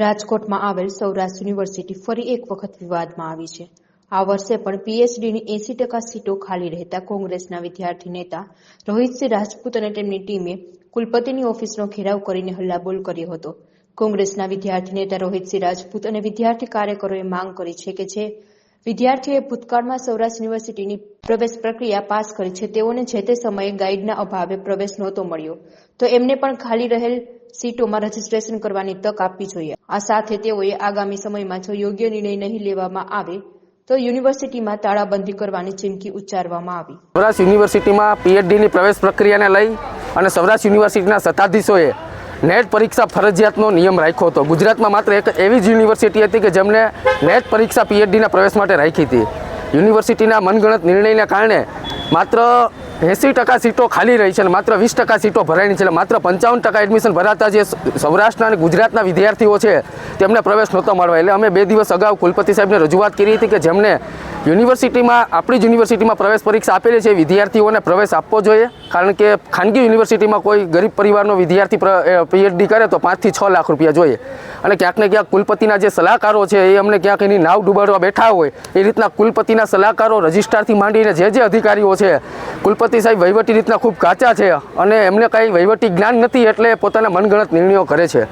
રાજકોટમાં આવેલ સૌરાષ્ટ્ર યુનિવર્સિટી ફરી એક વખત વિવાદમાં આવી છે. આ વર્ષે પણ પીએચડીની એસી ટકા સીટો ખાલી રહેતા કોંગ્રેસના વિદ્યાર્થી નેતા રોહિતસિંહ રાજપૂત અને તેમની ટીમે કુલપતિની ઓફિસનો ઘેરાવ કરીને હલ્લાબોલ કર્યો હતો. કોંગ્રેસના વિદ્યાર્થી નેતા રોહિતસિંહ રાજપૂત અને વિદ્યાર્થી કાર્યકરોએ માંગ કરી છે કે જે વિદ્યાર્થીઓએ ભૂતકાળમાં સૌરાષ્ટ્ર યુનિવર્સિટીની પ્રવેશ પ્રક્રિયા પાસ કરી છે તેઓને જે તે સમયે ગાઈડના અભાવે પ્રવેશ નહોતો મળ્યો. તો એમને પણ ખાલી રહેલ સીટોમાં રજીસ્ટ્રેશન કરવાની તક આપવી જોઈએ. આ સાથે તેઓએ આગામી સમયમાં જો યોગ્ય નિર્ણય નહીં લેવામાં આવે, તો યુનિવર્સિટીમાં તાળાબંધી કરવાની ચીમકી ઉચ્ચારવામાં આવી. સૌરાષ્ટ્ર યુનિવર્સિટીમાં પીએચડીની પ્રવેશ પ્રક્રિયાને લઈ અને સૌરાષ્ટ્ર યુનિવર્સિટીના સત્તાધીશોએ નેટ પરીક્ષા ફરજિયાતનો નિયમ રાખ્યો હતો. ગુજરાતમાં માત્ર એક એવી જ યુનિવર્સિટી હતી કે જેમણે નેટ પરીક્ષા પીએચડીના પ્રવેશ માટે રાખી હતી. યુનિવર્સિટીના મનગણત નિર્ણયને કારણે માત્ર એંસી ટકા સીટો ખાલી રહી છે અને માત્ર વીસ ટકા સીટો ભરાયની છે. એટલે માત્ર પંચાવન ટકા એડમિશન ભરાતા જે સૌરાષ્ટ્રના અને ગુજરાતના વિદ્યાર્થીઓ છે, તેમને પ્રવેશ નહોતો મળવા. એટલે અમે બે દિવસ અગાઉ કુલપતિ સાહેબને રજૂઆત કરી હતી કે જેમને યુનિવર્સિટીમાં, આપણી જ યુનિવર્સિટીમાં પ્રવેશ પરીક્ષા આપેલી છે, વિદ્યાર્થીઓને પ્રવેશ આપવો જોઈએ. કારણ કે ખાનગી યુનિવર્સિટીમાં કોઈ ગરીબ પરિવારનો વિદ્યાર્થી પીએચડી કરે તો પાંચથી છ લાખ રૂપિયા જોઈએ. અને ક્યાંક ને ક્યાંક કુલપતિના જે સલાહકારો છે, એ અમને ક્યાંક એની નાવ ડૂબાડવા બેઠા હોય, એ રીતના કુલપતિના સલાહકારો રજિસ્ટ્રારથી માંડીને જે જે અધિકારીઓ છે, કુલપતિ સાહેબ વહીવટી રીતના ખૂબ કાચા છે અને એમને કાંઈ વહીવટી જ્ઞાન નથી એટલે પોતાના મનગણત નિર્ણયો કરે છે.